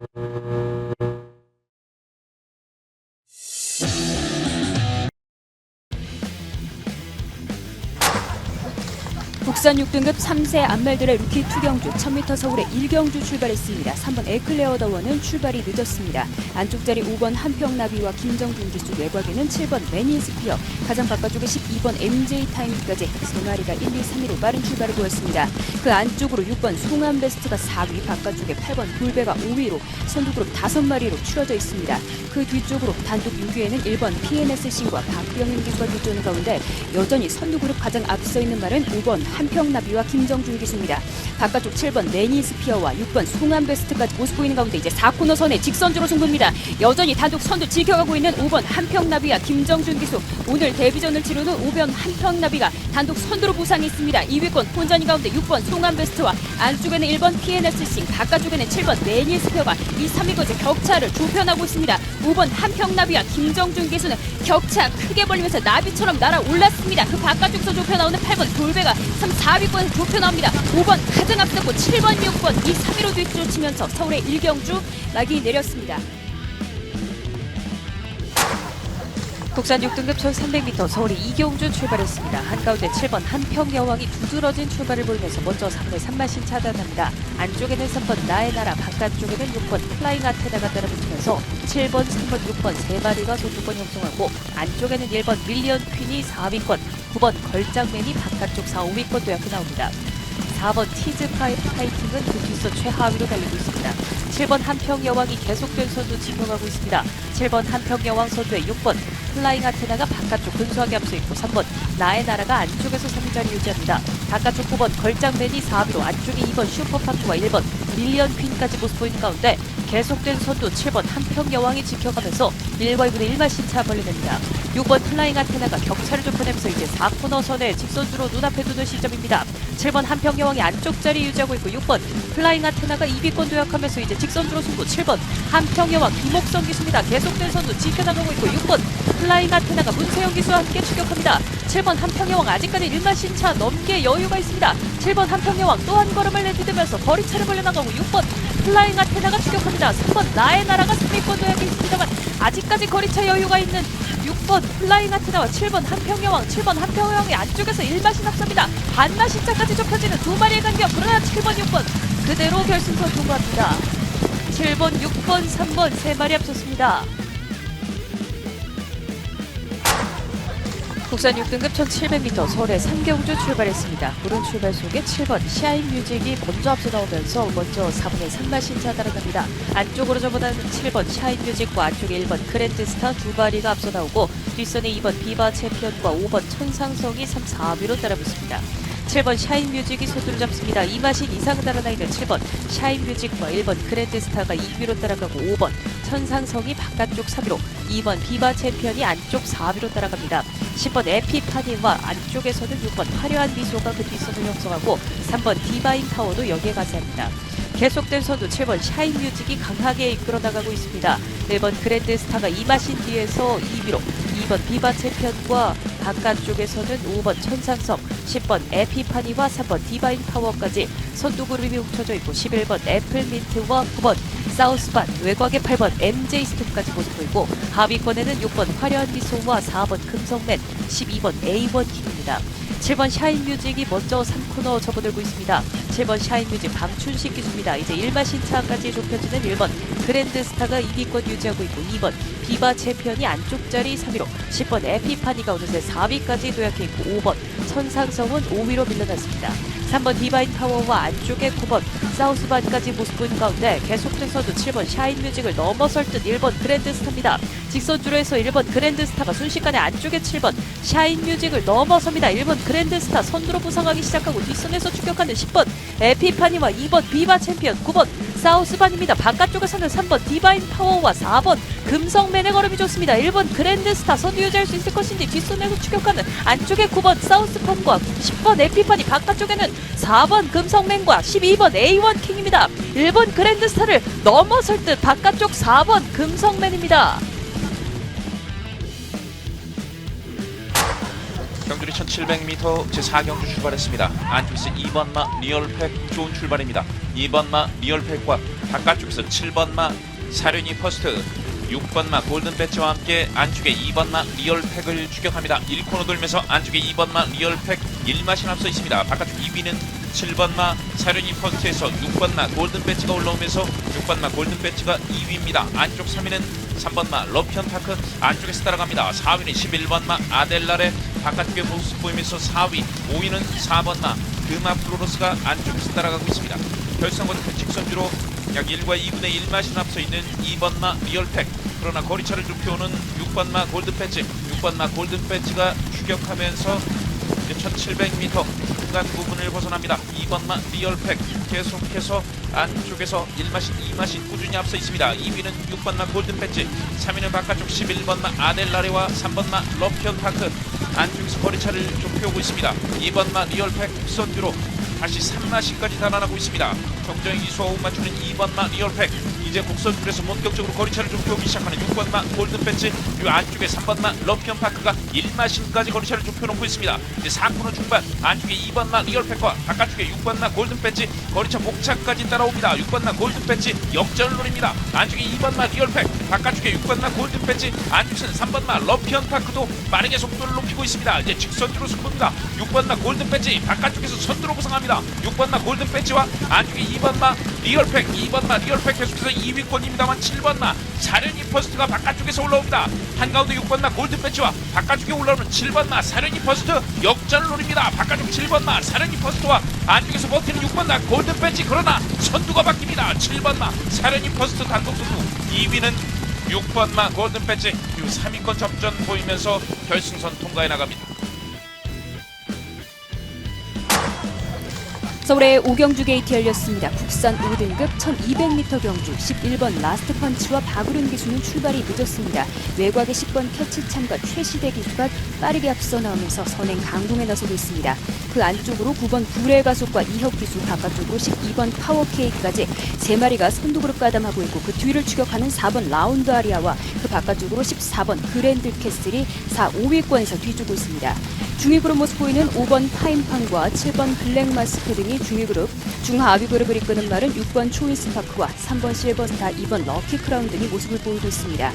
Thank you. 국산 6등급 3세 안멜들의 루키 투경주 1000m 서울의 1경주 출발했습니다. 3번 에클레어 더원은 출발이 늦었습니다. 안쪽 자리 5번 한평나비와 김정준 기수 외곽에는 7번 매니스피어 가장 바깥쪽에 12번 MJ 타임까지 세 마리가 1, 2, 3위로 빠른 출발을 보였습니다. 그 안쪽으로 6번 송암 베스트가 4위 바깥쪽에 8번 불배가 5위로 선두그룹 5마리로 추려져 있습니다. 그 뒤쪽으로 단독 6위에는 1번 PNS 신과 박병인 기수가 뒤쫓는 가운데 여전히 선두그룹 가장 앞서 있는 말은 5번 한평 나비와 김정준 기수입니다. 바깥쪽 7번 매니스피어와 6번 송암베스트까지 모습 보이는 가운데 이제 4코너 선에 직선주로 승부입니다. 여전히 단독 선두 지켜가고 있는 5번 한평나비와 김정준 기수 오늘 데뷔전을 치르는 5번 한평나비가 단독 선두로 부상했습니다. 2위권 혼전이 가운데 6번 송암베스트와 안쪽에는 1번 PNS 싱 바깥쪽에는 7번 매니스피어가 이 3위권의 격차를 좁혀나고 있습니다. 5번 한평나비와 김정준 기수는 격차 크게 벌리면서 나비처럼 날아올랐습니다. 그 바깥쪽에서 좁혀 나오는 8번 돌배가 3, 4위권에서 좁혀 나옵니다. 5번 가장 앞섰고 7번, 6번 이 3위로 뒤쫓으면서 서울의 일경주 막이 내렸습니다. 국산 6등급 1300m 서울의 이경주 출발했습니다. 한가운데 7번 한평여왕이 두드러진 출발을 보이면서 먼저 3회 3마신 차단합니다. 안쪽에는 3번 나의 나라, 바깥쪽에는 6번 플라잉 아테나가 따라붙으면서 7번, 3번, 6번 세 마리가 소주권 형성하고 안쪽에는 1번 밀리언 퀸이 4위권, 9번 걸장맨이 바깥쪽 4, 5위권 도약해 나옵니다. 4번 티즈 파이 파이팅은 그 뒷선 최하위로 달리고 있습니다. 7번 한평여왕이 계속된 선두 지켜가고 있습니다. 7번 한평여왕 선두의 6번 플라잉 아테나가 바깥쪽 근소하게 앞서 있고 3번 나의 나라가 안쪽에서 3자리 유지합니다. 바깥쪽 9번 걸장맨이 4위로 안쪽에 2번 슈퍼파크와 1번 밀리언 퀸까지 모습 보이는 가운데 계속된 선두 7번 한평여왕이 지켜가면서 1과 2분의 1마 신차 벌려냅니다. 6번 플라잉 아테나가 격차를 좁혀내면서 이제 4코너 선에 직선주로 눈앞에 두는 시점입니다. 7번 한평여왕이 안쪽 자리 유지하고 있고 6번 플라잉 아테나가 2위권 도약하면서 이제 직선주로 승부 7번 한평여왕 김옥성 기수입니다. 계속된 선두 지켜나가고 있고 6번 플라잉 아테나가 문세영 기수와 함께 추격합니다. 7번 한평여왕 아직까지 1마 신차 넘게 여유가 있습니다. 7번 한평여왕 또 한 걸음을 내디디면서 거리차를 벌려나가고 6번 플라잉 아테나가 추격합니다. 3번 나의 나라가 3위권 도약이 있습니다만 아직까지 거리차 여유가 있는 6번 플라잉 아테나와 7번 한평여왕 7번 한평여왕이 안쪽에서 1마신 앞섭니다. 반마신차까지 좁혀지는 두 마리의 간격 그러나 7번 6번 그대로 결승선 통과합니다. 7번 6번 3번 세 마리 앞섰습니다. 국산 6등급 1700m 서울의 삼경주 출발했습니다. 구른 출발 속에 7번 샤인 뮤직이 먼저 앞서 나오면서 먼저 4분의 3마 신차 따라갑니다. 안쪽으로 저보다는 7번 샤인 뮤직과 안쪽에 1번 그랜드 스타 두 마리가 앞서 나오고 뒷선에 2번 비바 챔피언과 5번 천상성이 3, 4위로 따라붙습니다. 7번 샤인 뮤직이 소두를 잡습니다. 이마신 이상 달아나 있는 7번 샤인 뮤직과 1번 그랜드 스타가 2위로 따라가고 5번 천상성이 바깥쪽 3위로 2번 비바 챔피언이 안쪽 4위로 따라갑니다. 10번 에피파니와 안쪽에서는 6번 화려한 미소가 그 뒷선을 형성하고 3번 디바인 타워도 여기에 가세합니다. 계속된 선두 7번 샤인 뮤직이 강하게 이끌어 나가고 있습니다. 1번 그랜드 스타가 이마신 뒤에서 2위로 2번 비바 챔피언과 바깥쪽에서는 5번 천상성, 10번 에피파니와 3번 디바인 타워까지 선두 그룹이 뭉쳐져 있고 11번 애플민트와 9번 사우스반, 외곽의 8번 MJ 스톱까지 모습 보이고 하위권에는 6번 화려한 미소와 4번 금성맨, 12번 A1 킹입니다. 7번 샤인 뮤직이 먼저 3코너 접어들고 있습니다. 7번 샤인 뮤직 방춘식 기수입니다. 이제 1마 신차까지 좁혀지는 1번 그랜드 스타가 2위권 유지하고 있고 2번 비바 챔피언이 안쪽 자리 3위로 10번 에피파니가 어느새 4위까지 도약해 있고 5번 천상성은 5위로 밀려났습니다. 3번 디바인 타워와 안쪽에 9번 사우스반까지 모습 보이는 가운데 계속돼서도 7번 샤인 뮤직을 넘어설 듯 1번 그랜드 스타입니다. 직선주로 해서 1번 그랜드 스타가 순식간에 안쪽에 7번 샤인 뮤직을 넘어섭니다. 1번 그랜드 스타 선두로 부상하기 시작하고 뒷선에서 추격하는 10번 에피파니와 2번 비바 챔피언 9번 사우스반입니다. 바깥쪽에서는 3번 디바인 파워와 4번 금성맨의 걸음이 좋습니다. 1번 그랜드 스타 선두 유지할 수 있을 것인지 뒷선에서 추격하는 안쪽에 9번 사우스펀과 10번 에피파니 바깥쪽에는 4번 금성맨과 12번 A1 킹입니다. 1번 그랜드 스타를 넘어설 듯 바깥쪽 4번 금성맨입니다. 1700m 제4경주 출발했습니다. 안티스 2번마 리얼팩 좋은 출발입니다. 2번마 리얼팩과 바깥쪽에서 7번마 사륜이 퍼스트 6번마 골든 배치와 함께 안쪽에 2번마 리얼팩을 추격합니다. 1코너 돌면서 안쪽에 2번마 리얼팩 1마신 앞서 있습니다. 바깥쪽 2위는 7번마 사륜이 퍼스트에서 6번마 골든 배치가 올라오면서 6번마 골든 배치가 2위입니다. 안쪽 3위는 3번마 러피언 타크 안쪽에서 따라갑니다. 4위는 11번마 아델라레 바깥쪽에 모습 보이면서 4위 5위는 4번마 드마 플로로스가 안쪽에서 따라가고 있습니다. 결승권 직선주로 약 1과 2분의 1마신 앞서 있는 2번 마 리얼팩 그러나 거리차를 좁혀오는 6번 마 골든패치 6번 마 골든패치가 추격하면서 이제 1700m 중간 부분을 벗어납니다. 2번마 리얼팩 계속해서 안쪽에서 1마신 2마신 꾸준히 앞서 있습니다. 2위는 6번마 골든패치 3위는 바깥쪽 11번마 아델라레와 3번마 러피언 파크. 안쪽에서 거리차를 좁혀오고 있습니다. 2번마 리얼팩 선두로 다시 3마시까지 달아나고 있습니다. 기수와 못 맞추는 2번마 리얼팩 이제 곡선줄에서 본격적으로 거리차를 좁혀오기 시작하는 6번마 골든배치 이 안쪽에 3번마 러피언 파크가 1마신까지 거리차를 좁혀놓고 있습니다. 이제 4코너 중반 안쪽에 2번마 리얼팩과 바깥쪽에 6번마 골든배치 거리차 목차까지 따라옵니다. 6번마 골든배치 역전을 노립니다. 안쪽에 2번마 리얼팩 바깥쪽에 6번마 골든배치 안쪽에는 3번마 러피언 파크도 빠르게 속도를 높이고 있습니다. 이제 직선주로 승부입니다. 6번마 골든배치 바깥쪽에서 선두로 부상합니다. 6번마 골든배치와 안쪽에 2번마 리얼팩 2번마 리얼팩 계속해서 2위권입니다만 7번마 사련이 퍼스트가 바깥쪽에서 올라옵니다. 한가운데 6번마 골든배치와 바깥쪽에 올라오는 7번마 사련이 퍼스트 역전을 노립니다. 바깥쪽 7번마 사련이 퍼스트와 안쪽에서 버티는 6번마 골든배치 그러나 선두가 바뀝니다. 7번마 사련이 퍼스트 단독 선두 2위는 6번마 골든배치 이 3위권 접전 보이면서 결승선 통과해 나갑니다. 서울의 오경주 게이트 열렸습니다. 국산 5등급 1200m 경주 11번 라스트 펀치와 박우륜 기수는 출발이 늦었습니다. 외곽의 10번 캐치참과 최시대 기수가 빠르게 앞서 나오면서 선행 강공에 나서고 있습니다. 그 안쪽으로 9번 구례 가속과 이혁 기수 바깥쪽으로 12번 파워 케이크까지 세 마리가 선두그룹 가담하고 있고 그 뒤를 추격하는 4번 라운드 아리아와 그 바깥쪽으로 14번 그랜드 캐슬이 4, 5위권에서 뒤주고 있습니다. 중위 그룹 모습 보이는 5번 파인팡과 7번 블랙 마스크 등이 중위 그룹, 중하위 그룹을 이끄는 말은 6번 초이스 파크와 3번 실버스타, 2번 럭키 크라운 등이 모습을 보이고 있습니다.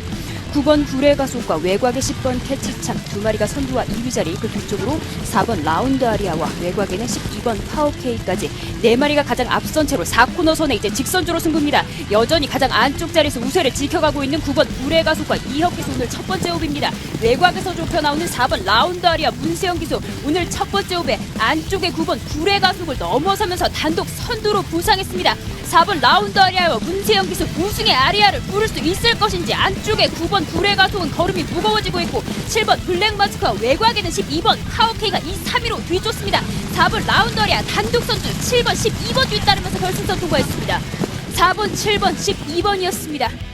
9번 구례 가속과 외곽의 10번 캐치참 두 마리가 선두와 2위 자리 그 뒤쪽으로 4번 라운드 아리아와 외곽에는 12번 파워케이까지 네 마리가 가장 앞선 채로 4코너 선에 이제 직선주로 승부입니다. 여전히 가장 안쪽 자리에서 우세를 지켜가고 있는 9번 구례 가속과 이혁 기수 오늘 첫 번째 옵입니다. 외곽에서 좁혀 나오는 4번 라운드 아리아 문세영 기수 오늘 첫 번째 옵에 안쪽에 9번 구례 가속을 넘어서면서 단독 선두로 부상했습니다. 4번 라운드 아리아와 문세영 기수 우승의 아리아를 부를 수 있을 것인지 안쪽에 9번 구례 가속은 걸음이 무거워지고 있고 7번 블랙 마스크와 외곽에는 12번 카오케이가 이 3위로 뒤쫓습니다. 4번 라운드 아리아 단독 선두 7번 12번 뒤따르면서 결승선 통과했습니다. 4번 7번 12번이었습니다.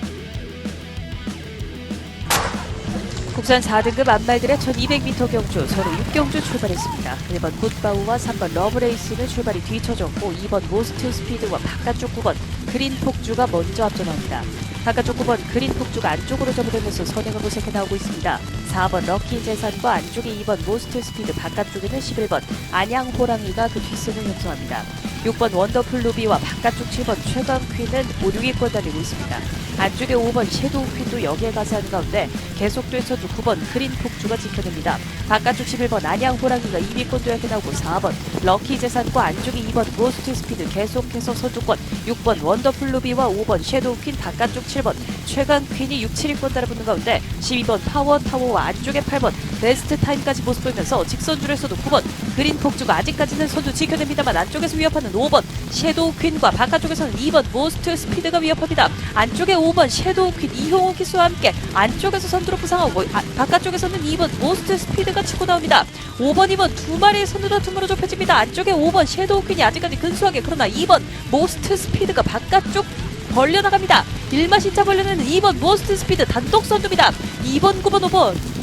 국산 4등급 안말들의 1200m 경주 서로 6경주 출발했습니다. 1번 굿바우와 3번 러브레이스는 출발이 뒤쳐졌고 2번 모스트 스피드와 바깥쪽 9번 그린 폭주가 먼저 앞서 나옵니다. 바깥쪽 9번 그린 폭주가 안쪽으로 접어들면서 선행을 모색해 나오고 있습니다. 4번 럭키 재산과 안쪽에 2번 모스트 스피드 바깥쪽에는 11번 안양 호랑이가 그 뒷선을 형성합니다. 6번 원더풀 루비와 바깥쪽 7번 최강 퀸은 5, 6위권 달리고 있습니다. 안쪽에 5번 섀도우 퀸도 여기에 가세하는 가운데 계속돼서도 9번 그린 폭주가 지켜냅니다. 바깥쪽 11번 안양 호랑이가 2위권 도약해 나오고 4번 럭키 재산과 안쪽에 2번 모스트 스피드 계속해서 선두권 6번 원더풀 루비와 5번 섀도우 퀸 바깥쪽 7번 최강 퀸이 6, 7위권 따라붙는 가운데 12번 파워 타워와 안쪽에 8번 베스트 타임까지 모습 보이면서 직선 줄에서도 9번 그린 폭주가 아직까지는 선두 지켜냅니다만 안쪽에서 위협하는 5번 섀도우 퀸과 바깥쪽에서는 2번 모스트 스피드가 위협합니다. 안쪽에 5번 섀도우 퀸 이효원 기수와 함께 안쪽에서 선두로 부상하고 아, 바깥쪽에서는 2번 모스트 스피드 가 치고 나옵니다. 5번, 2번 두 마리의 선두 다툼으로 좁혀집니다. 안쪽에 5번 섀도우 퀸이 아직까지 근소하게 그러나 2번 모스트 스피드가 바깥쪽 벌려나갑니다. 1마 신차 벌려는 2번 모스트 스피드 단독 선두입니다. 2번, 9번, 5번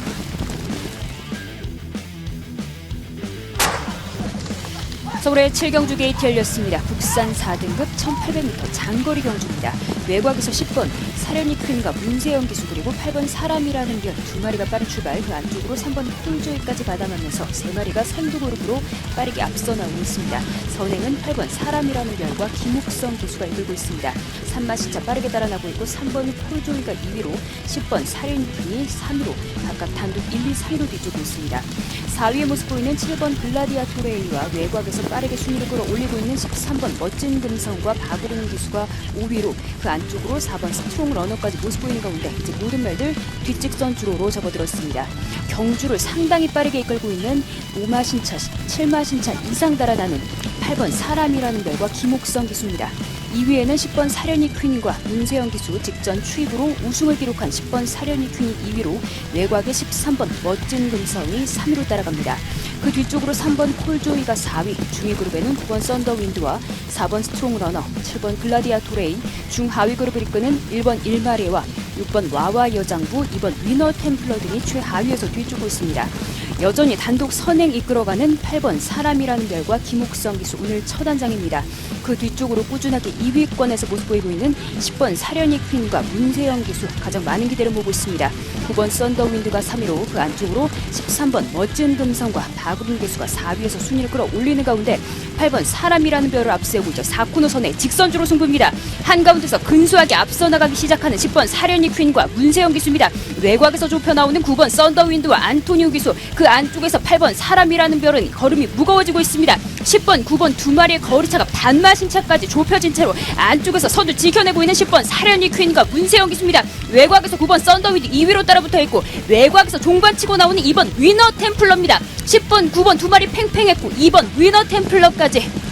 서울의 7경주 게이트 열렸습니다. 국산 4등급 1800m 장거리 경주입니다. 외곽에서 10번 사련이 퀸과 문세영 기수 그리고 8번 사람이라는 별두 마리가 빠른 출발 그 안쪽으로 3번 콜조이까지 받아가면서 세 마리가 선두 그룹으로 빠르게 앞서 나오고 있습니다. 선행은 8번 사람이라는 별과 김옥성 기수가 이끌고 있습니다. 산마신차 빠르게 따라나고 있고 3번 콜조이가 2위로 10번 사련이 퀸이 3위로 각각 단독 1, 2, 3위로 뒤쫓고 있습니다. 4위의 모습 보이는 7번 글라디아 토레이와 외곽에서 빠르게 순위를 끌어올리고 있는 13번 멋진 금성과 박우른 기수가 5위로 그 안쪽으로 4번 스트롱 러너까지 모습 보이는 가운데 이제 모든 말들 뒷직선 주로로 접어들었습니다. 경주를 상당히 빠르게 이끌고 있는 5마신차, 7마신차 이상 달아나는 8번 사람이라는 별과 김옥성 기수입니다. 2위에는 10번 사련이 퀸과 문세영 기수 직전 추입으로 우승을 기록한 10번 사련이 퀸이 2위로 외곽의 13번 멋진 금성이 3위로 따라갑니다. 그 뒤쪽으로 3번 콜조이가 4위, 중위 그룹에는 9번 썬더윈드와 4번 스트롱 러너, 7번 글라디아 토레이, 중하위 그룹을 이끄는 1번 일마리와 6번 와와 여장부, 2번 위너 템플러 등이 최하위에서 뒤쫓고 있습니다. 여전히 단독 선행 이끌어가는 8번 사람이라는 별과 김옥성 기수 오늘 첫 안장입니다. 그 뒤쪽으로 꾸준하게 2위권에서 모습 보이고 있는 10번 사련이 퀸과 문세영 기수 가장 많은 기대를 모으고 있습니다. 9번 썬더윈드가 3위로 그 안쪽으로 13번 멋진 금성과 박우린 기수가 4위에서 순위를 끌어올리는 가운데 8번 사람이라는 별을 앞세우고 있죠. 4코너 선에 직선주로 승부입니다. 한가운데서 근소하게 앞서 나가기 시작하는 10번 사련이 퀸과 문세영 기수입니다. 외곽에서 좁혀 나오는 9번 썬더윈드와 안토니오 기수 그 안쪽에서 8번 사람이라는 별은 걸음이 무거워지고 있습니다. 10번, 9번 두 마리의 거리차가 반마 신 차까지 좁혀진 채로 안쪽에서 선두 지켜내고 있는 10번 사련이 퀸과 문세영 기수입니다. 외곽에서 9번 썬더윈드 2위로 따라붙어 있고 외곽에서 종반 치고 나오는 2번 위너 템플러입니다. 10번, 9번 두 마리 팽팽했고 2번 위너 템플러까지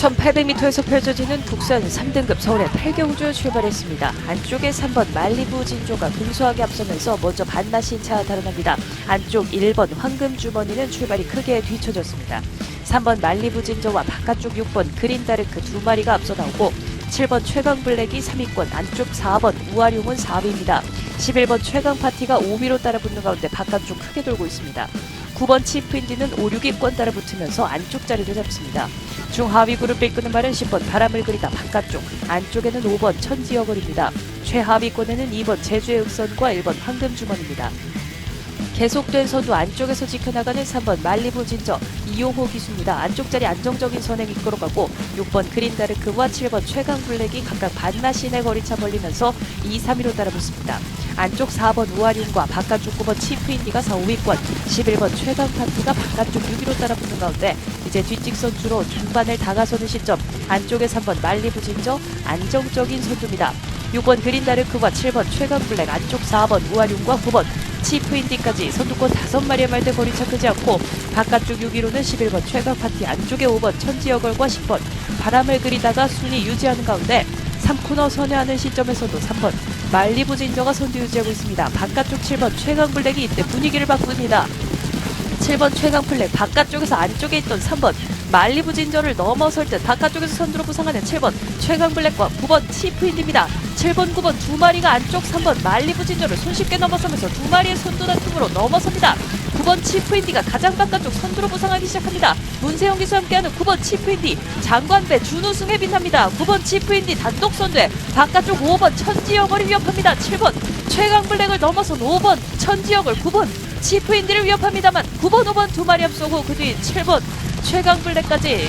1800m에서 펼쳐지는 국산 3등급 서울의 8경주 출발했습니다. 안쪽에 3번 말리부 진조가 근소하게 앞서면서 먼저 반나신 차 달아납니다. 안쪽 1번 황금주머니는 출발이 크게 뒤쳐졌습니다. 3번 말리부 진저와 바깥쪽 6번 그린다르크 두 마리가 앞서 나오고 7번 최강 블랙이 3위권, 안쪽 4번 우아룡은 4위입니다. 11번 최강 파티가 5위로 따라 붙는 가운데 바깥쪽 크게 돌고 있습니다. 9번 치프인디는 5, 6위권 따라 붙으면서 안쪽 자리를 잡습니다. 중하위 그룹을 이끄는 말은 10번 바람을 그리다 바깥쪽, 안쪽에는 5번 천지여걸입니다. 최하위권에는 2번 제주의 흑선과 1번 황금주머니입니다. 계속된 선두 안쪽에서 지켜나가는 3번 말리부 진저 이용호 기수입니다. 안쪽 자리 안정적인 선행 이끌어가고 6번 그린다르크와 7번 최강 블랙이 각각 반나신의 거리차 벌리면서 2, 3위로 따라붙습니다. 안쪽 4번 우아륜과 바깥쪽 9번 치프인디가 4, 5위권 11번 최강파티가 바깥쪽 6위로 따라붙는 가운데 이제 뒷직선 주로 중반을 다가서는 시점 안쪽에 3번 말리부 진저 안정적인 선두입니다. 6번 그린다르크와 7번 최강블랙 안쪽 4번 우아륜과 9번 치프인디까지 선두권 5마리의 말대 거리차 크지 않고 바깥쪽 6위로는 11번 최강파티 안쪽에 5번 천지여걸과 10번 바람을 그리다가 순위 유지하는 가운데 3코너 선회하는 시점에서도 3번 말리부 진저가 선두 유지하고 있습니다. 바깥쪽 7번 최강 블랙이 이때 분위기를 바꿉니다. 7번 최강플렉 바깥쪽에서 안쪽에 있던 3번 말리부 진저를 넘어설 때 바깥쪽에서 선두로 부상하는 7번 최강 블랙과 9번 치프인디입니다. 7번, 9번 두 마리가 안쪽 3번 말리부 진저를 손쉽게 넘어서면서 두 마리의 선두 다툼으로 넘어섭니다. 9번 치프인디가 가장 바깥쪽 선두로 부상하기 시작합니다. 문세영 기수와 함께하는 9번 치프인디 장관배 준우승에 빛납니다. 9번 치프인디 단독 선두에 바깥쪽 5번 천지역을 위협합니다. 7번 최강 블랙을 넘어선 5번 천지역을 9번 치프인디를 위협합니다만 9번, 5번 두 마리 앞서고 그 뒤 7번 최강 블랙까지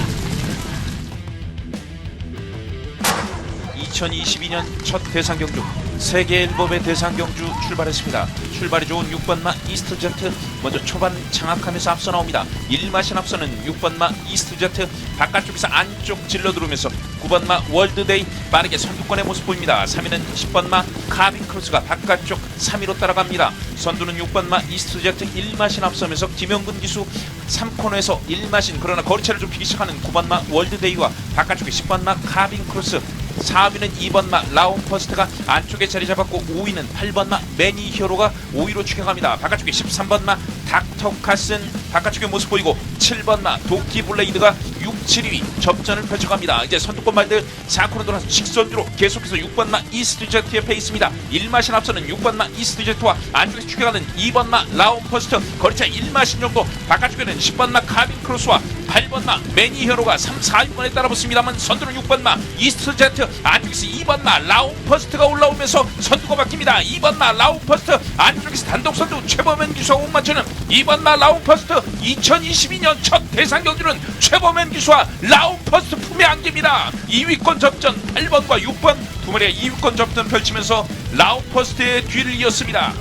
2022년 첫 대상 경주 세계 앨범의 대상 경주 출발했습니다. 출발이 좋은 6번마 이스트제트 먼저 초반 장악하면서 앞서 나옵니다. 1마신 앞서는 6번마 이스트제트 바깥쪽에서 안쪽 질러 들어오면서 9번마 월드데이 빠르게 선두권의 모습 보입니다. 3위는 10번마 카빈크루스가 바깥쪽 3위로 따라갑니다. 선두는 6번마 이스트제트 1마신 앞서면서 김영근 기수 3코너에서 1마신 그러나 거리차를 좁히기 시작하는 9번마 월드데이와 바깥쪽에 10번마 카빈크루스 4위는 2번 마 라온 퍼스트가 안쪽에 자리 잡았고 5위는 8번 마 매니 히어로가 5위로 추격합니다. 바깥쪽에 13번 마 닥터 카슨 바깥쪽에 모습 보이고 7번 마 도끼 블레이드가 6, 7위 접전을 펼쳐갑니다. 이제 선두권 말들 4코너 돌아서 직선주로 계속해서 6번 마 이스트 제트 옆에 있습니다. 1마신 앞서는 6번 마 이스트 제트와 안쪽에서 추격하는 2번 마 라온 퍼스트 거리차 1마신 정도 바깥쪽에는 10번 마 카빈 크로스와 8번 마 매니 히어로가 3, 4위권에 따라붙습니다만 선두는 6번 마 이스트 제트 안쪽에서 2번 마 라온 퍼스트가 올라오면서 선두가 바뀝니다. 2번 마 라온 퍼스트 안쪽에서 단독 선두 최범현 기수와 못 맞추는 2번 마 라온 퍼스트 2022년 첫 대상 경주는 최범현 기수와 라온 퍼스트 품에 안깁니다. 2위권 접전 8번과 6번 두 마리의 2위권 접전 펼치면서 라온 퍼스트의 뒤를 이었습니다.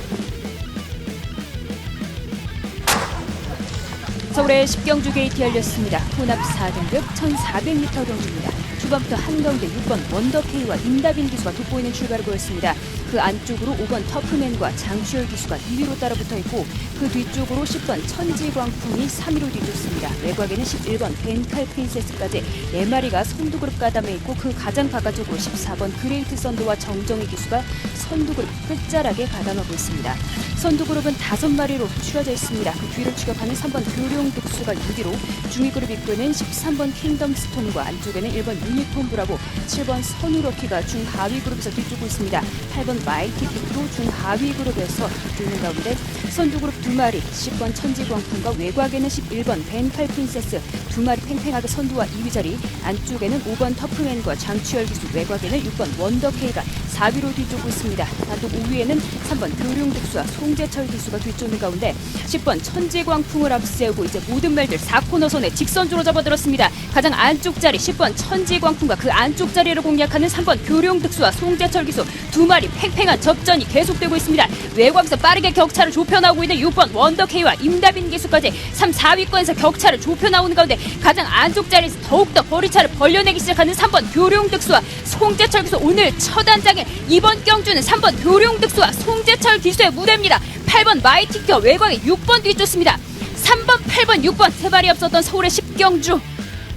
서울의 10경주 게이트 열렸습니다. 혼합 4등급 1,400m 경주입니다. 초반부터 한가운데 6번 원더케이와 임다빈 기수가 돋보이는 출발을 보였습니다. 그 안쪽으로 5번 터프맨과 장주열 기수가 2위로 따라붙어 있고 그 뒤쪽으로 10번 천지광풍이 3위로 뒤쫓습니다. 외곽에는 11번 벤칼 프린세스까지 4마리가 선두그룹 가담해 있고 그 가장 바깥쪽으로 14번 그레이트 썬더와 정정희 기수가 선두그룹 끝자락에 가담하고 있습니다. 선두그룹은 5마리로 추려져 있습니다. 그 뒤를 추격하는 3번 교룡 득수가 6위로 중위그룹 입구에는 13번 킹덤 스톤과 안쪽에는 1번 유니폼 브라보, 7번 선우러키가 중하위 그룹에서 뒤쫓고 있습니다. 8번 마이티 픽도 중하위 그룹에서 뛰는 가운데 선두 그룹 두 마리, 10번 천지광풍과 외곽에는 11번 벤칼 프린세스 두 마리 팽팽하게 선두와 2위 자리, 안쪽에는 5번 터프맨과 장추열 기수, 외곽에는 6번 원더케이가 4위로 뒤쫓고 있습니다. 단독 5위에는 3번 교룡 득수와 송재철 기수가 뒤쫓는 가운데 10번 천지광풍을 앞세우고 이제 모든 말들 4코너 선에 직선주로 접어들었습니다. 가장 안쪽 자리 10번 천지광풍과 그 안쪽 자리를 공략하는 3번 교룡 득수와 송재철 기수 두 마리 팽팽한 접전이 계속되고 있습니다. 외곽에서 빠르게 격차를 좁혀 나오고 있는 6번 원더케이와 임다빈 기수까지 3, 4위권에서 격차를 좁혀 나오는 가운데 가장 안쪽 자리에서 더욱더 거리차를 벌려내기 시작하는 3번 교룡 득수와 송재철 기수 오늘 첫 안장에 이번 경주는 3번 교룡 득수와 송재철 기수의 무대입니다. 8번 마이티키와 외곽에 6번 뒤쫓습니다. 3번, 8번, 6번 세 발이 앞섰던 서울의 10경주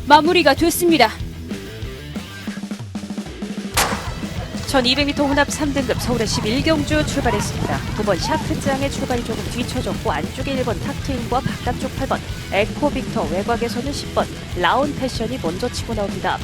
마무리가 됐습니다. 1200m 혼합 3등급 서울의 11경주 출발했습니다. 9번 샤크장의 출발이 조금 뒤쳐졌고 안쪽에 1번 탁트인과 바깥쪽 8번 에코빅터 외곽에서는 10번 라온 패션이 먼저 치고 나옵니다.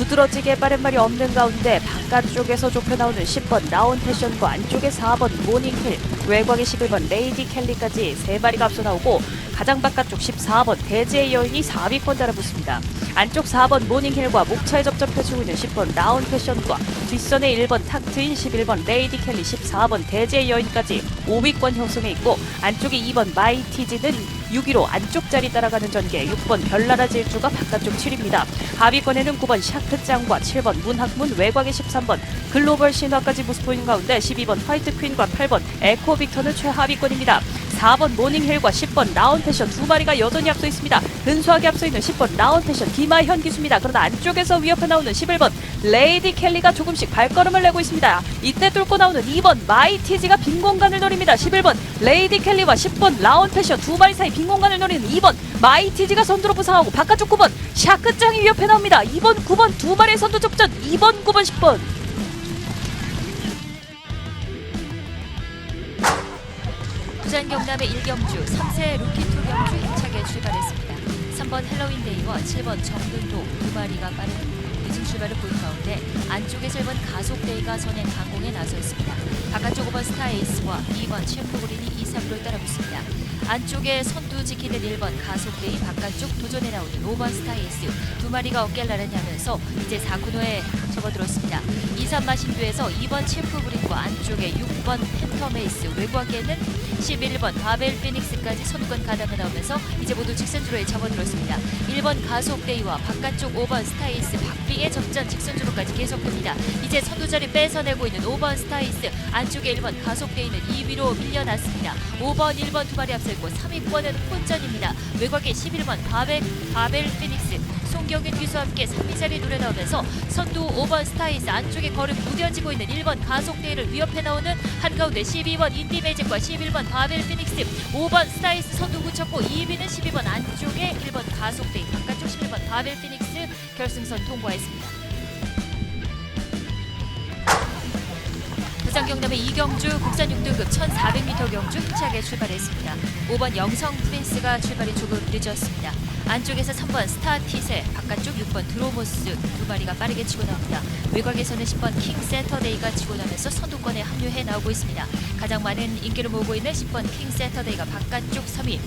두드러지게 빠른 말이 없는 가운데 바깥쪽에서 좁혀 나오는 10번 라온 패션과 안쪽에 4번 모닝힐 외곽에 11번 레이디 켈리까지 세 마리가 앞서 나오고 가장 바깥쪽 14번 대지의 여인이 4위권 달아붙습니다. 안쪽 4번 모닝힐과 목차에 접점 펼치고 있는 10번 라운 패션과 뒷선에 1번 탁트인 11번 레이디 켈리 14번 대지의 여인까지 5위권 형성해 있고 안쪽에 2번 마이티즈는 6위로 안쪽 자리 따라가는 전개 6번 별나라 질주가 바깥쪽 7위입니다. 하위권에는 9번 샤크 짱과 7번 문학문 외곽에 13번 글로벌 신화까지 모습 보이는 가운데 12번 화이트 퀸과 8번 에코 빅터는 최하위권입니다. 4번 모닝힐과 10번 라운 패션 두 마리가 여전히 앞서 있습니다. 근소하게 앞서 있는 10번 라운 패션 김하현 기수입니다. 그러나 안쪽에서 위협해 나오는 11번 레이디 켈리가 조금씩 발걸음을 내고 있습니다. 이때 뚫고 나오는 2번 마이티지가 빈 공간을 노립니다. 11번 레이디 켈리와 10번 라운 패션 두 마리 사이 빈 공간을 노리는 2번 마이티지가 선두로 부상하고 바깥쪽 9번 샤크짱이 위협해 나옵니다. 2번 9번 두 마리의 선두 접전 2번 9번 10번 경남의 1경주 3세 루키 투 경주 힘차게 출발했습니다. 3번 헬로윈데이와 7번 정근도 두 마리가 빠른 늦은 출발을 보인 가운데 안쪽에서 1번 가속데이가 선행 강공에 나서 있습니다. 바깥쪽 5번 스타에이스와 2번 챔프그린이 2, 3로 따라붙습니다. 안쪽에 선두 지키는 1번 가속데이 바깥쪽 도전에 나오는 5번 스타에이스 두 마리가 어깨를 나란히 하면서 이제 4코너에 접어들었습니다. 2, 3 신두에서 2번 챔프그린과 안쪽에 6번 펜터메이스 외곽에는 11번 바벨 피닉스까지 선두권 가담에 나오면서 이제 모두 직선주로에 접어들었습니다. 1번 가속데이와 바깥쪽 5번 스타이스 박빙의 접전 직선주로까지 계속됩니다. 이제 선두 자리 뺏어내고 있는 5번 스타이스 안쪽에 1번 가속데이는 2위로 밀려났습니다. 5번 1번 두 마리 앞서 있고 3위권은 혼전입니다. 외곽에 11번 바벨 바벨 피닉스 송경윤 기수와 함께 3위 자리에 노려 나오면서 선두 5번 스타이스 안쪽에 걸음 무뎌지고 있는 1번 가속대를 위협해 나오는 한가운데 12번 인디매직과 11번 바벨 피닉스 5번 스타이스 선두 붙였고 2위는 12번 안쪽에 1번 가속대 바깥쪽 11번 바벨 피닉스 결승선 통과했습니다. 경남의 이경주 국산 6등급 1400m 경주 힘차게 출발했습니다. 5번 영성 프린스가 출발이 조금 늦었습니다. 안쪽에서 3번 스타티세, 바깥쪽 6번 드로모스 두 마리가 빠르게 치고 나옵니다. 외곽에서는 10번 킹 세터데이가 치고 나면서 선두권에 합류해 나오고 있습니다. 가장 많은 인기를 모으고 있는 10번 킹 세터데이가 바깥쪽 3위.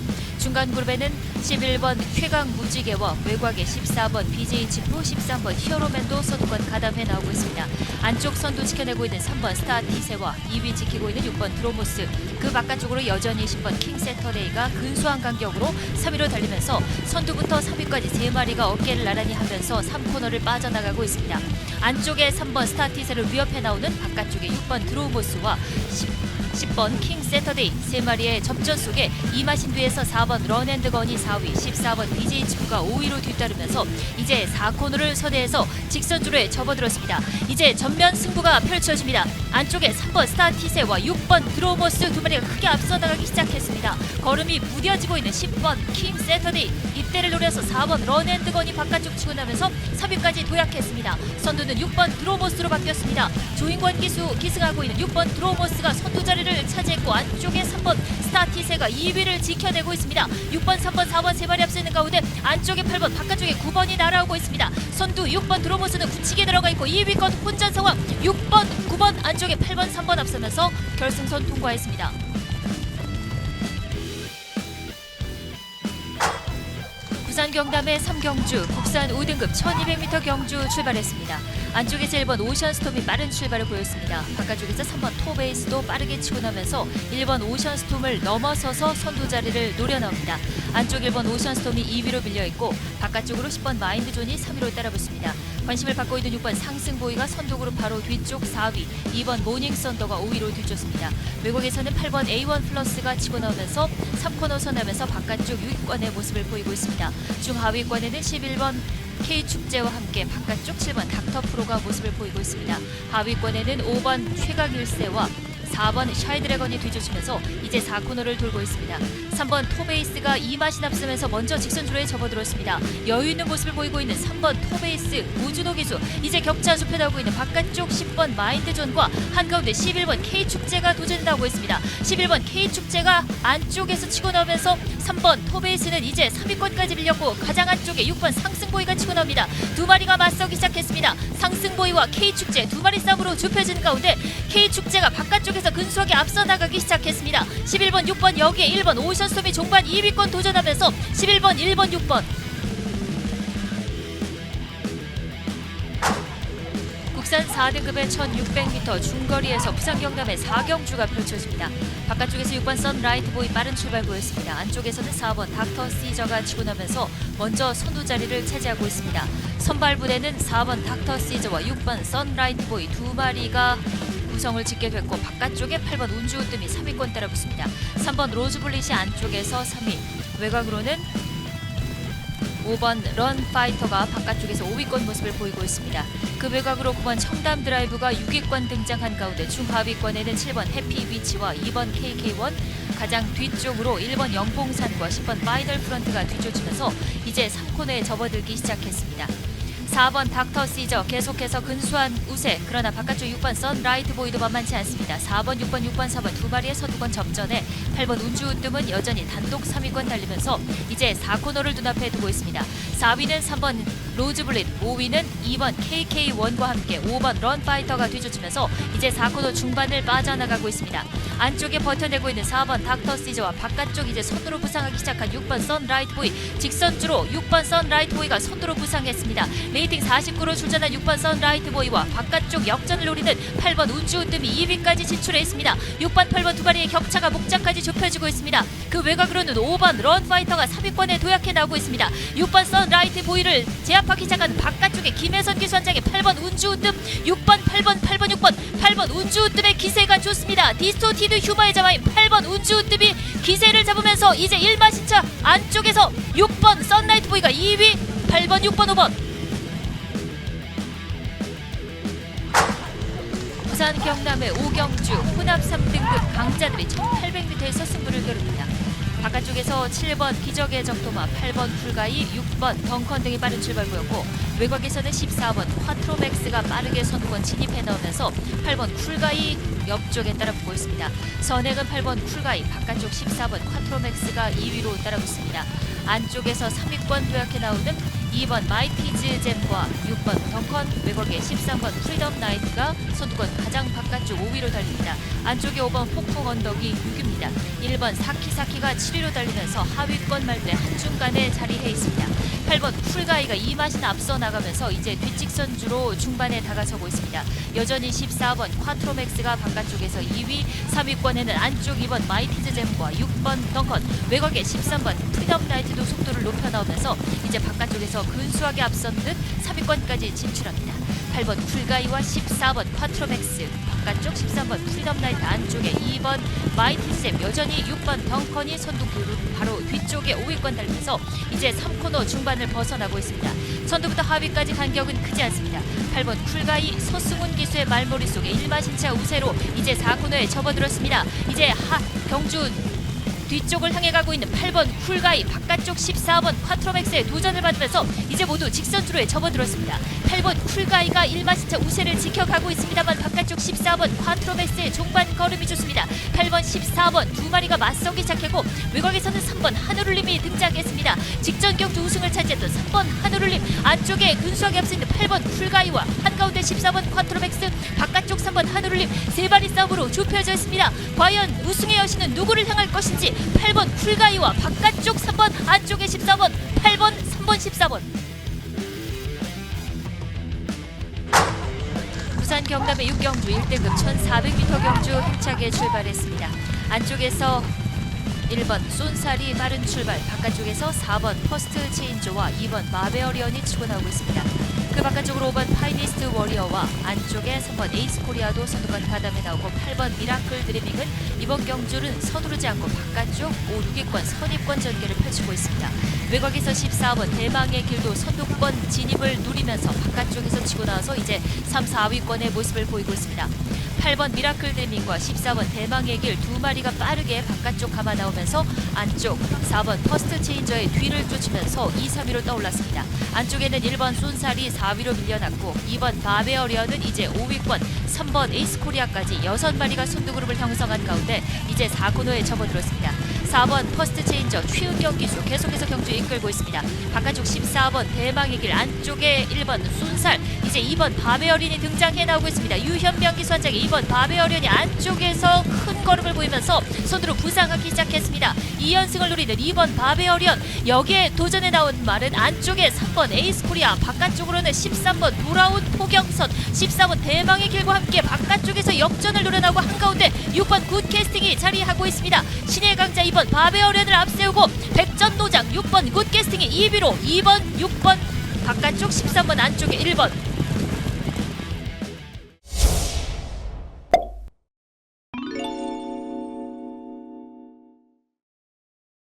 중간 그룹에는 11번 쾌강 무지개와 외곽에 14번 BJ 지프, 13번 히어로맨도 선두권 가담해 나오고 있습니다. 안쪽 선두 지켜내고 있는 3번 스타티세와 2위 지키고 있는 6번 드로모스 그 바깥쪽으로 여전히 10번 킹 세터데이가 근소한 간격으로 3위로 달리면서 선두부터 3위까지 3마리가 어깨를 나란히 하면서 3코너를 빠져나가고 있습니다. 안쪽에 3번 스타티세를 위협해 나오는 바깥쪽에 6번 드로모스와 10, 10번 킹 세터데이 세 마리의 접전 속에 이마신 뒤에서 4번 런앤드건이 4위, 14번 BJ 지프가 5위로 뒤따르면서 이제 4코너를 선회해서 직선주로에 접어들었습니다. 이제 전면 승부가 펼쳐집니다. 안쪽에 3번 스타티세와 6번 드로모스 두 마리가 크게 앞서 나가기 시작했습니다. 걸음이 무뎌지고 있는 10번 킹 세터데이 이때를 노려서 4번 런앤드건이 바깥쪽 치고 나면서 3위까지 도약했습니다. 선두는 6번 드로모스로 바뀌었습니다. 조인권 기수 기승하고 있는 6번 드로모스가 선두 자 리를 차지했고 안쪽에 3번 스타티세가 2위를 지켜내고 있습니다. 6번, 3번, 4번 세 마리 앞서 있는 가운데 안쪽에 8번, 바깥쪽에 9번이 날아오고 있습니다. 선두 6번 드로모스는 굳히게 들어가 있고 2위권 혼전 상황 6번, 9번 안쪽에 8번, 3번 앞서면서 결승선 통과했습니다. 부산 경남의 삼경주 국산 5등급 1200m 경주 출발했습니다. 안쪽에서 1번 오션스톰이 빠른 출발을 보였습니다. 바깥쪽에서 3번 토베이스도 빠르게 치고 나면서 1번 오션스톰을 넘어서서 선두 자리를 노려나옵니다. 안쪽 1번 오션스톰이 2위로 밀려있고 바깥쪽으로 10번 마인드존이 3위로 따라붙습니다. 관심을 받고 있는 6번 상승보이가 선두그룹 바로 뒤쪽 4위, 2번 모닝썬더가 5위로 뒤쫓습니다. 외국에서는 8번 A1 플러스가 치고 나오면서 3코너 선하면서 바깥쪽 6위권의 모습을 보이고 있습니다. 중하위권에는 11번 K축제와 함께 바깥쪽 7번 닥터프로가 모습을 보이고 있습니다. 하위권에는 5번 최강일세와 4번 샤이드래건이 뒤쫓으면서 이제 4코너를 돌고 있습니다. 3번 토베이스가 이마신 앞서면서 먼저 직선주로에 접어들었습니다. 여유 있는 모습을 보이고 있는 3번 토베이스 우주노 기수 이제 격차 좁혀 나오고 있는 바깥쪽 10번 마인드존과 한가운데 11번 K축제가 도전해 나오고 있습니다. 11번 K축제가 안쪽에서 치고 나오면서 3번 토베이스는 이제 3위권까지 밀렸고 가장 안쪽에 6번 상승보이가 치고 나옵니다. 두 마리가 맞서기 시작했습니다. 상승보이와 K축제 두 마리 싸움으로 좁혀지는 가운데 K축제가 바깥쪽에서 근소하게 앞서 나가기 시작했습니다. 11번, 6번 여기에 1번 오션스톰이 종반 2위권 도전하면서 11번, 1번, 6번 국산 4등급의 1600m 중거리에서 부산 경남의 4경주가 펼쳐집니다. 바깥쪽에서 6번 선라이트 보이 빠른 출발 보였습니다. 안쪽에서는 4번 닥터 시저가 치고 나면서 먼저 선두 자리를 차지하고 있습니다. 선발 부대는 4번 닥터 시저와 6번 선라이트 보이 두 마리가 구성을 짓게 됐고 바깥쪽에 8번 운주우뜸이 3위권 따라붙습니다. 3번 로즈블릿이 안쪽에서 3위 외곽으로는 5번 런파이터가 바깥쪽에서 5위권 모습을 보이고 있습니다. 그 외곽으로 9번 청담 드라이브가 6위권 등장한 가운데 중하위권에는 7번 해피 위치와 2번 KK1 가장 뒤쪽으로 1번 영봉산과 10번 파이널 프런트가 뒤쫓으면서 이제 3코너에 접어들기 시작했습니다. 4번 닥터 시저 계속해서 근수한 우세 그러나 바깥쪽 6번 선라이트 보이도 만만치 않습니다. 4번 6번 6번 4번 두 마리의 서두권 접전에 8번 운주우뜸은 여전히 단독 3위권 달리면서 이제 4코너를 눈앞에 두고 있습니다. 4위는 3번 로즈블릿 5위는 2번 KK1과 함께 5번 런파이터가 뒤쫓으면서 이제 4코너 중반을 빠져나가고 있습니다. 안쪽에 버텨내고 있는 4번 닥터 시저와 바깥쪽 이제 선두로 부상하기 시작한 6번 선라이트 보이 직선주로 6번 선라이트 보이가 선두로 부상했습니다. 레이팅 49로 출전한 6번 선라이트 보이와 바깥쪽 역전을 노리는 8번 운주우뜸이 2위까지 진출해 있습니다. 6번, 8번 두 마리의 격차가 목자까지 좁혀지고 있습니다. 그 외곽으로는 5번 런파이터가 3위권에 도약해 나오고 있습니다. 6번 선라이트 보이를 제압하기 시작한 바깥쪽에 김혜선 기수한장의 8번 운주우뜸 6번, 8번, 8번, 6번 8번 운주우뜸의 기세가 좋습니다. 디스토티드 휴마의 자마인 8번 운주우뜸이 기세를 잡으면서 이제 1마 신차 안쪽에서 6번 썬라이트 보이가 2위 8번, 6번, 5번 부산 경남의 오경주 혼합 3등급 강자들이 1800m에서 승부를 겨룹니다. 바깥쪽에서 7번 기적의 적도마, 8번 풀가이, 6번 덩컨 등이 빠른 출발 보였고 외곽에서는 14번 콰트로맥스가 빠르게 선두권 진입해 나오면서 8번 쿨가이 옆쪽에 따라붙고 있습니다. 선행은 8번 쿨가이, 바깥쪽 14번 콰트로맥스가 2위로 따라붙습니다. 안쪽에서 3위권 도약해 나오는 2번 마이티즈 잼과 6번 덩컨, 외곽에 13번 프리덤 나이트가 선두권 가장 바깥쪽 5위로 달립니다. 안쪽에 5번 폭풍 언덕이 6위입니다. 1번 사키사키가 7위로 달리면서 하위권 말대 한중간에 자리해 있습니다. 8번 쿨가이가 이 맛이 앞서 나가면서 이제 뒷직선주로 중반에 다가서고 있습니다. 여전히 14번 콰트로맥스가 바깥쪽에서 2위, 3위권에는 안쪽 2번 마이티즈 잼과 6번 덩컨, 외곽에 13번 프리덤 나이트도 속도를 높여 나오면서 이제 바깥쪽에서 근수하게 앞선 듯 3위권까지 진출합니다. 8번 쿨가이와 14번 콰트로맥스, 바깥쪽 13번 프리덤 나이트 안쪽에 2번 마이티즈 잼, 여전히 6번 덩컨이 선두구로 바로 뒤쪽에 5위권 달리면서 이제 3코너 중반을 벗어나고 있습니다. 선두부터 하위까지 간격은 크지 않습니다. 8번 쿨가이 서승훈 기수의 말머리 속에 일마신차 우세로 이제 4코너에 접어들었습니다. 이제 하 경주 뒤쪽을 향해 가고 있는 8번 쿨가이 바깥쪽 14번 콰트로맥스의 도전을 받으면서 이제 모두 직선주로에 접어들었습니다. 8번 쿨가이가 일마신차 우세를 지켜가고 있습니다만 바깥쪽 14번 콰트로맥스의 종반 걸음이 좋습니다. 8번 14번 두 마리가 맞서기 시작했고 외곽에서는 3번 하늘울림이 등장했습니다. 직전 경주 우승을 차지했던 3번 하늘울림 안쪽에 근수하게 앞서 있는 8번 쿨가이와 한가운데 14번 콰트로맥스 바깥쪽 3번 하늘울림 세 마리 싸움으로 좁혀져 있습니다. 과연 우승의 여신은 누구를 향할 것인지 8번 쿨가이와 바깥쪽 3번 안쪽에 14번 8번 3번 14번 부산 경남의 6경주 1등급 1400m 경주 힘차게 출발했습니다. 안쪽에서 1번 쏜살이 빠른 출발, 바깥쪽에서 4번 퍼스트 체인저와 2번 마베어리언이 치고 나오고 있습니다. 그 바깥쪽으로 5번 파이니스트 워리어와 안쪽에 3번 에이스 코리아도 선두권 가담에 나오고 8번 미라클 드리밍은 이번 경주는 서두르지 않고 바깥쪽 5, 6위권 선입권 전개를 펼치고 있습니다. 외곽에서 14번 대망의 길도 선두권 진입을 누리면서 바깥쪽에서 치고 나와서 이제 3, 4위권의 모습을 보이고 있습니다. 8번 미라클 드리밍과 14번 대망의 길 두 마리가 빠르게 바깥쪽 감아 나오면서 안쪽 4번 퍼스트 체인저의 뒤를 쫓으면서 2, 3위로 떠올랐습니다. 안쪽에는 1번 쏜살이 4위로 밀려났고 2번 바베어리언은 이제 5위권, 3번 에이스 코리아까지 6마리가 선두그룹을 형성한 가운데 이제 4코너에 접어들었습니다. 4번 퍼스트 체인저 최은경 기수 계속해서 경주 이끌고 있습니다. 바깥쪽 14번 대망의 길 안쪽에 1번 쏜살 이제 2번 바베 어린이 등장해 나오고 있습니다. 유현명 기수 한장에 2번 바베 어린이 안쪽에서 큰 걸음을 보이면서 손으로 부상하기 시작했습니다. 2연승을 노리는 2번 바베어리언 여기에 도전에 나온 말은 안쪽에 3번 에이스 코리아 바깥쪽으로는 13번 돌아온 포경선 14번 대망의 길과 함께 바깥쪽에서 역전을 노려나고 한가운데 6번 굿 캐스팅이 자리하고 있습니다. 신의 강자 2번 바베어리언을 앞세우고 백전노장 6번 굿 캐스팅이 2위로 2번 6번 바깥쪽 13번 안쪽에 1번